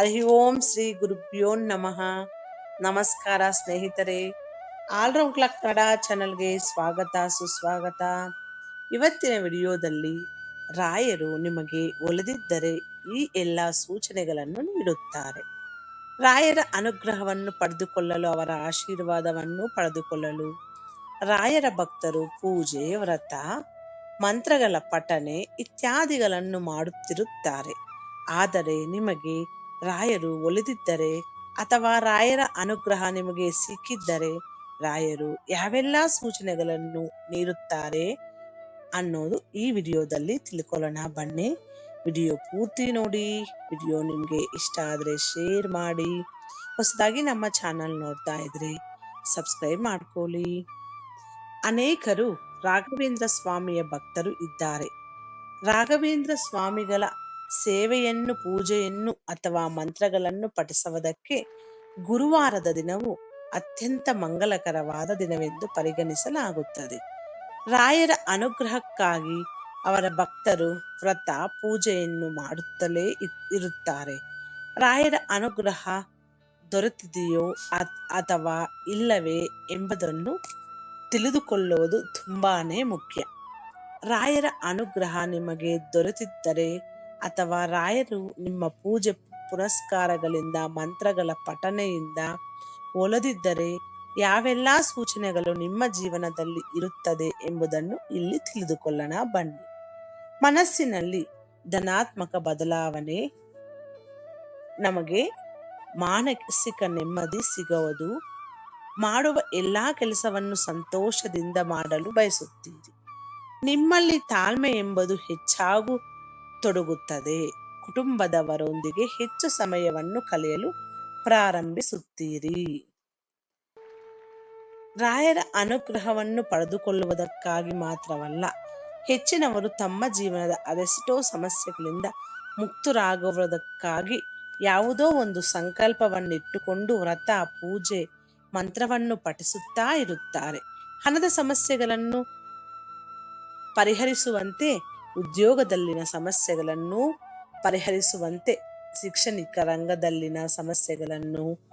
ಹರಿ ಓಂ ಶ್ರೀ ಗುರುಭ್ಯೋ ನಮಃ. ನಮಸ್ಕಾರ ಸ್ನೇಹಿತರೆ. ಆಲ್ರೌಂಡ್ ಕ್ಲಾಕ್ ಕನ್ನಡ ಚಾನಲ್ಗೆ ಸ್ವಾಗತ, ಸುಸ್ವಾಗತ. ಇವತ್ತಿನ ವಿಡಿಯೋದಲ್ಲಿ ರಾಯರು ನಿಮಗೆ ಒಲಿದಿದ್ದರೆ ಈ ಎಲ್ಲ ಸೂಚನೆಗಳನ್ನು ನೀಡುತ್ತಾರೆ. ರಾಯರ ಅನುಗ್ರಹವನ್ನು ಪಡೆದುಕೊಳ್ಳಲು, ಅವರ ಆಶೀರ್ವಾದವನ್ನು ಪಡೆದುಕೊಳ್ಳಲು ರಾಯರ ಭಕ್ತರು ಪೂಜೆ, ವ್ರತ, ಮಂತ್ರಗಳ ಪಠನೆ ಇತ್ಯಾದಿಗಳನ್ನು ಮಾಡುತ್ತಿರುತ್ತಾರೆ. ಆದರೆ ನಿಮಗೆ ರಾಯರು ಒಲಿದಿದ್ದರೆ ಅಥವಾ ರಾಯರ ಅನುಗ್ರಹ ನಿಮಗೆ ಸಿಕ್ಕಿದ್ದರೆ ರಾಯರು ಯಾವೆಲ್ಲ ಸೂಚನೆಗಳನ್ನು ನೀಡುತ್ತಾರೆ ಅನ್ನೋದು ಈ ವಿಡಿಯೋದಲ್ಲಿ ತಿಳ್ಕೊಳ್ಳೋಣ. ಬನ್ನಿ, ವಿಡಿಯೋ ಪೂರ್ತಿ ನೋಡಿ. ವಿಡಿಯೋ ನಿಮಗೆ ಇಷ್ಟ ಆದರೆ ಶೇರ್ ಮಾಡಿ. ಹೊಸದಾಗಿ ನಮ್ಮ ಚಾನಲ್ ನೋಡ್ತಾ ಇದ್ರೆ ಸಬ್ಸ್ಕ್ರೈಬ್ ಮಾಡ್ಕೊಳ್ಳಿ. ಅನೇಕರು ರಾಘವೇಂದ್ರ ಸ್ವಾಮಿಯ ಭಕ್ತರು ಇದ್ದಾರೆ. ರಾಘವೇಂದ್ರ ಸ್ವಾಮಿಗಳ ಸೇವೆಯನ್ನು, ಪೂಜೆಯನ್ನು ಅಥವಾ ಮಂತ್ರಗಳನ್ನು ಪಠಿಸುವುದಕ್ಕೆ ಗುರುವಾರದ ದಿನವು ಅತ್ಯಂತ ಮಂಗಲಕರವಾದ ದಿನವೆಂದು ಪರಿಗಣಿಸಲಾಗುತ್ತದೆ. ರಾಯರ ಅನುಗ್ರಹಕ್ಕಾಗಿ ಅವರ ಭಕ್ತರು ವ್ರತ, ಪೂಜೆಯನ್ನು ಮಾಡುತ್ತಲೇ ಇರುತ್ತಾರೆ. ರಾಯರ ಅನುಗ್ರಹ ದೊರೆತಿದೆಯೋ ಅಥವಾ ಇಲ್ಲವೇ ಎಂಬುದನ್ನು ತಿಳಿದುಕೊಳ್ಳುವುದು ತುಂಬಾ ಮುಖ್ಯ. ರಾಯರ ಅನುಗ್ರಹ ನಿಮಗೆ ದೊರೆತಿದ್ದರೆ ಅಥವಾ ರಾಯರು ನಿಮ್ಮ ಪೂಜೆ ಪುರಸ್ಕಾರಗಳಿಂದ, ಮಂತ್ರಗಳ ಪಠನೆಯಿಂದ ಒಲದಿದ್ದರೆ ಯಾವೆಲ್ಲ ಸೂಚನೆಗಳು ನಿಮ್ಮ ಜೀವನದಲ್ಲಿ ಇರುತ್ತದೆ ಎಂಬುದನ್ನು ಇಲ್ಲಿ ತಿಳಿದುಕೊಳ್ಳೋಣ, ಬನ್ನಿ. ಮನಸ್ಸಿನಲ್ಲಿ ಧನಾತ್ಮಕ ಬದಲಾವಣೆ ನಮಗೆ ಮಾನಸಿಕ ನೆಮ್ಮದಿ ಸಿಗುವುದು. ಮಾಡುವ ಎಲ್ಲಾ ಕೆಲಸವನ್ನು ಸಂತೋಷದಿಂದ ಮಾಡಲು ಬಯಸುತ್ತೀರಿ. ನಿಮ್ಮಲ್ಲಿ ತಾಳ್ಮೆ ಎಂಬುದು ಹೆಚ್ಚಾಗು ತೊಡಗುತ್ತದೆ. ಕುಟುಂಬದವರೊಂದಿಗೆ ಹೆಚ್ಚು ಸಮಯವನ್ನು ಕಳೆಯಲು ಪ್ರಾರಂಭಿಸುತ್ತೀರಿ. ರಾಯರ ಅನುಗ್ರಹವನ್ನು ಪಡೆದುಕೊಳ್ಳುವುದಕ್ಕಾಗಿ ಮಾತ್ರವಲ್ಲ, ಹೆಚ್ಚಿನವರು ತಮ್ಮ ಜೀವನದ ಅದೆಷ್ಟೋ ಸಮಸ್ಯೆಗಳಿಂದ ಮುಕ್ತರಾಗುವುದಕ್ಕಾಗಿ ಯಾವುದೋ ಒಂದು ಸಂಕಲ್ಪವನ್ನಿಟ್ಟುಕೊಂಡು ವ್ರತ, ಪೂಜೆ, ಮಂತ್ರವನ್ನು ಪಠಿಸುತ್ತಾ ಇರುತ್ತಾರೆ. ಹಣದ ಸಮಸ್ಯೆಗಳನ್ನು ಪರಿಹರಿಸುವಂತೆ ಉದ್ಯೋಗದಲ್ಲಿನ ಸಮಸ್ಯೆಗಳನ್ನು ಪರಿಹರಿಸುವಂತೆ ಶೈಕ್ಷಣಿಕ ರಂಗದಲ್ಲಿನ ಸಮಸ್ಯೆಗಳನ್ನು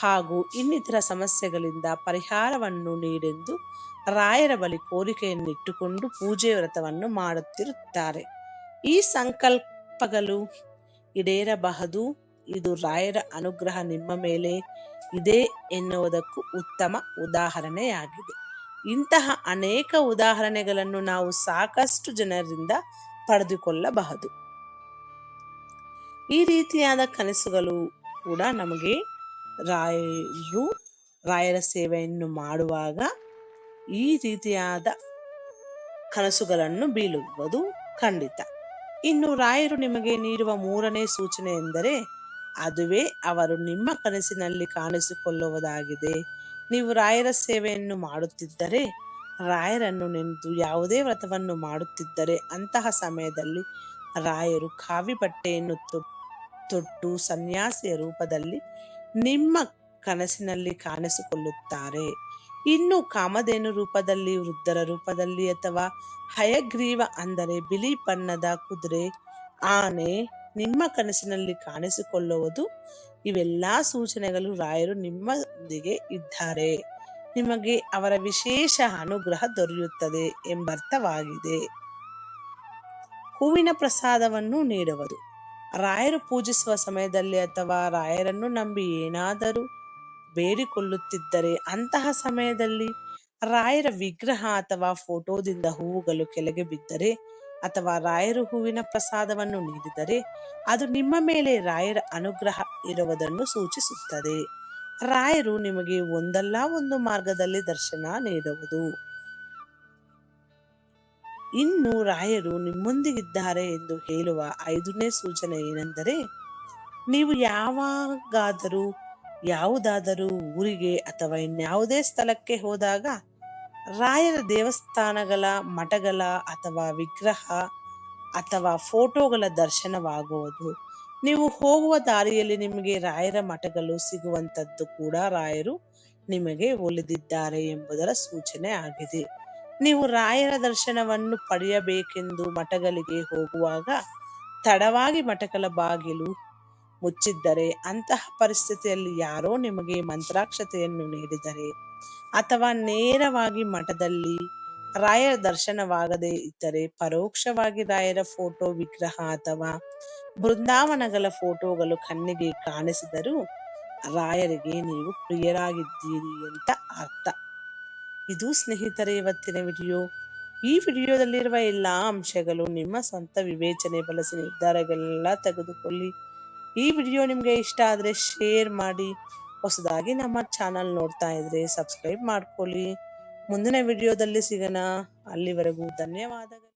ಹಾಗೂ ಇನ್ನಿತರ ಸಮಸ್ಯೆಗಳಿಂದ ಪರಿಹಾರವನ್ನು ನೀಡೆಂದು ರಾಯರ ಬಳಿ ಕೋರಿಕೆಯನ್ನಿಟ್ಟುಕೊಂಡು ಪೂಜೆ ವ್ರತವನ್ನು ಮಾಡುತ್ತಿರುತ್ತಾರೆ. ಈ ಸಂಕಲ್ಪಗಳು ಈಡೇರಬಹುದು. ಇದು ರಾಯರ ಅನುಗ್ರಹ ನಿಮ್ಮ ಮೇಲೆ ಇದೆ ಎನ್ನುವುದಕ್ಕೂ ಉತ್ತಮ ಉದಾಹರಣೆಯಾಗಿದೆ. ಇಂತಹ ಅನೇಕ ಉದಾಹರಣೆಗಳನ್ನು ನಾವು ಸಾಕಷ್ಟು ಜನರಿಂದ ಪಡೆದುಕೊಳ್ಳಬಹುದು. ಈ ರೀತಿಯಾದ ಕನಸುಗಳು ಕೂಡ ನಮಗೆ ರಾಯರು, ರಾಯರ ಸೇವೆಯನ್ನು ಮಾಡುವಾಗ ಈ ರೀತಿಯಾದ ಕನಸುಗಳನ್ನು ಬೀಳುವುದು ಖಂಡಿತ. ಇನ್ನು ರಾಯರು ನಿಮಗೆ ನೀಡುವ ಮೂರನೇ ಸೂಚನೆ ಎಂದರೆ, ಅದುವೇ ಅವರು ನಿಮ್ಮ ಕನಸಿನಲ್ಲಿ ಕಾಣಿಸಿಕೊಳ್ಳುವುದಾಗಿದೆ. ನೀವು ರಾಯರ ಸೇವೆಯನ್ನು ಮಾಡುತ್ತಿದ್ದರೆ, ರಾಯರನ್ನು ನೆನೆದು ಯಾವುದೇ ವ್ರತವನ್ನು ಮಾಡುತ್ತಿದ್ದರೆ, ಅಂತಹ ಸಮಯದಲ್ಲಿ ರಾಯರು ಕಾವಿ ಬಟ್ಟೆಯನ್ನು ತೊಟ್ಟು ಸನ್ಯಾಸಿಯ ರೂಪದಲ್ಲಿ ನಿಮ್ಮ ಕನಸಿನಲ್ಲಿ ಕಾಣಿಸಿಕೊಳ್ಳುತ್ತಾರೆ. ಇನ್ನು ಕಾಮಧೇನು ರೂಪದಲ್ಲಿ, ವೃದ್ಧರ ರೂಪದಲ್ಲಿ ಅಥವಾ ಹಯಗ್ರೀವ ಅಂದರೆ ಬಿಳಿ ಬಣ್ಣದ ಕುದುರೆ, ಆನೆ ನಿಮ್ಮ ಕನಸಿನಲ್ಲಿ ಕಾಣಿಸಿಕೊಳ್ಳುವುದು. ಇವೆಲ್ಲ ಸೂಚನೆಗಳು ರಾಯರು ನಿಮ್ಮೊಂದಿಗೆ ಇದ್ದಾರೆ. ನಿಮಗೆ ಅವರ ವಿಶೇಷ ಅನುಗ್ರಹ ದೊರೆಯುತ್ತದೆ ಎಂಬರ್ಥವಾಗಿದೆ ಹೂವಿನ ಪ್ರಸಾದವನ್ನು ನೀಡುವುದು. ರಾಯರು ಪೂಜಿಸುವ ಸಮಯದಲ್ಲಿ ಅಥವಾ ರಾಯರನ್ನು ನಂಬಿ ಏನಾದರೂ ಬೇಡಿಕೊಳ್ಳುತ್ತಿದ್ದರೆ ಅಂತಹ ಸಮಯದಲ್ಲಿ ರಾಯರ ವಿಗ್ರಹ ಅಥವಾ ಫೋಟೋದಿಂದ ಹೂವುಗಳು ಕೆಳಗೆ ಬಿದ್ದರೆ ಅಥವಾ ರಾಯರು ಹೂವಿನ ಪ್ರಸಾದವನ್ನು ನೀಡಿದರೆ ಅದು ನಿಮ್ಮ ಮೇಲೆ ರಾಯರ ಅನುಗ್ರಹ ಇರುವುದನ್ನು ಸೂಚಿಸುತ್ತದೆ. ರಾಯರು ನಿಮಗೆ ಒಂದಲ್ಲ ಒಂದು ಮಾರ್ಗದಲ್ಲಿ ದರ್ಶನ ನೀಡುವುದು. ಇನ್ನು ರಾಯರು ನಿಮ್ಮೊಂದಿಗಿದ್ದಾರೆ ಎಂದು ಹೇಳುವ ಐದನೇ ಸೂಚನೆ ಏನೆಂದರೆ, ನೀವು ಯಾವಾಗಾದರೂ, ಯಾವುದಾದರೂ ಊರಿಗೆ ಅಥವಾ ಇನ್ಯಾವುದೇ ಸ್ಥಳಕ್ಕೆ ಹೋದಾಗ ರಾಯರ ದೇವಸ್ಥಾನಗಳ ಮಠಗಳ ಅಥವಾ ವಿಗ್ರಹ ಅಥವಾ ಫೋಟೋಗಳ ದರ್ಶನವಾಗುವುದು. ನೀವು ಹೋಗುವ ದಾರಿಯಲ್ಲಿ ನಿಮಗೆ ರಾಯರ ಮಠಗಳು ಸಿಗುವಂತದ್ದು ಕೂಡ ರಾಯರು ನಿಮಗೆ ಒಲಿದಿದ್ದಾರೆ ಎಂಬುದರ ಸೂಚನೆ ಆಗಿದೆ. ನೀವು ರಾಯರ ದರ್ಶನವನ್ನು ಪಡೆಯಬೇಕೆಂದು ಮಠಗಳಿಗೆ ಹೋಗುವಾಗ ತಡವಾಗಿ ಮಠಗಳ ಬಾಗಿಲು ಮುಚ್ಚಿದ್ದರೆ ಅಂತಹ ಪರಿಸ್ಥಿತಿಯಲ್ಲಿ ಯಾರೋ ನಿಮಗೆ ಮಂತ್ರಾಕ್ಷತೆಯನ್ನು ನೀಡಿದರೆ ಅಥವಾ ನೇರವಾಗಿ ಮಠದಲ್ಲಿ ರಾಯರ ದರ್ಶನವಾಗದೇ ಇದ್ದರೆ ಪರೋಕ್ಷವಾಗಿ ರಾಯರ ಫೋಟೋ ವಿಗ್ರಹ ಅಥವಾ ಬೃಂದಾವನಗಳ ಫೋಟೋಗಳು ಕಣ್ಣಿಗೆ ಕಾಣಿಸಿದರೂ ರಾಯರಿಗೆ ನೀವು ಪ್ರಿಯರಾಗಿದ್ದೀರಿ ಅಂತ ಅರ್ಥ. ಇದು ಸ್ನೇಹಿತರೆ, ಇವತ್ತಿನ ವಿಡಿಯೋ. ಈ ವಿಡಿಯೋದಲ್ಲಿರುವ ಎಲ್ಲ ಅಂಶಗಳು ನಿಮ್ಮ ಸ್ವಂತ ವಿವೇಚನೆ ಬಳಸಿ ನಿರ್ಧಾರಗಳೆಲ್ಲ ತೆಗೆದುಕೊಳ್ಳಿ. ಈ ವಿಡಿಯೋ ನಿಮಗೆ ಇಷ್ಟ ಆದರೆ ಶೇರ್ ಮಾಡಿ. ಹೊಸದಾಗಿ ನಮ್ಮ ಚಾನಲ್ ನೋಡ್ತಾ ಇದ್ರೆ ಸಬ್ಸ್ಕ್ರೈಬ್ ಮಾಡ್ಕೊಳ್ಳಿ. ಮುಂದಿನ ವಿಡಿಯೋದಲ್ಲಿ ಸಿಗೋಣ. ಅಲ್ಲಿವರೆಗೂ ಧನ್ಯವಾದಗಳು.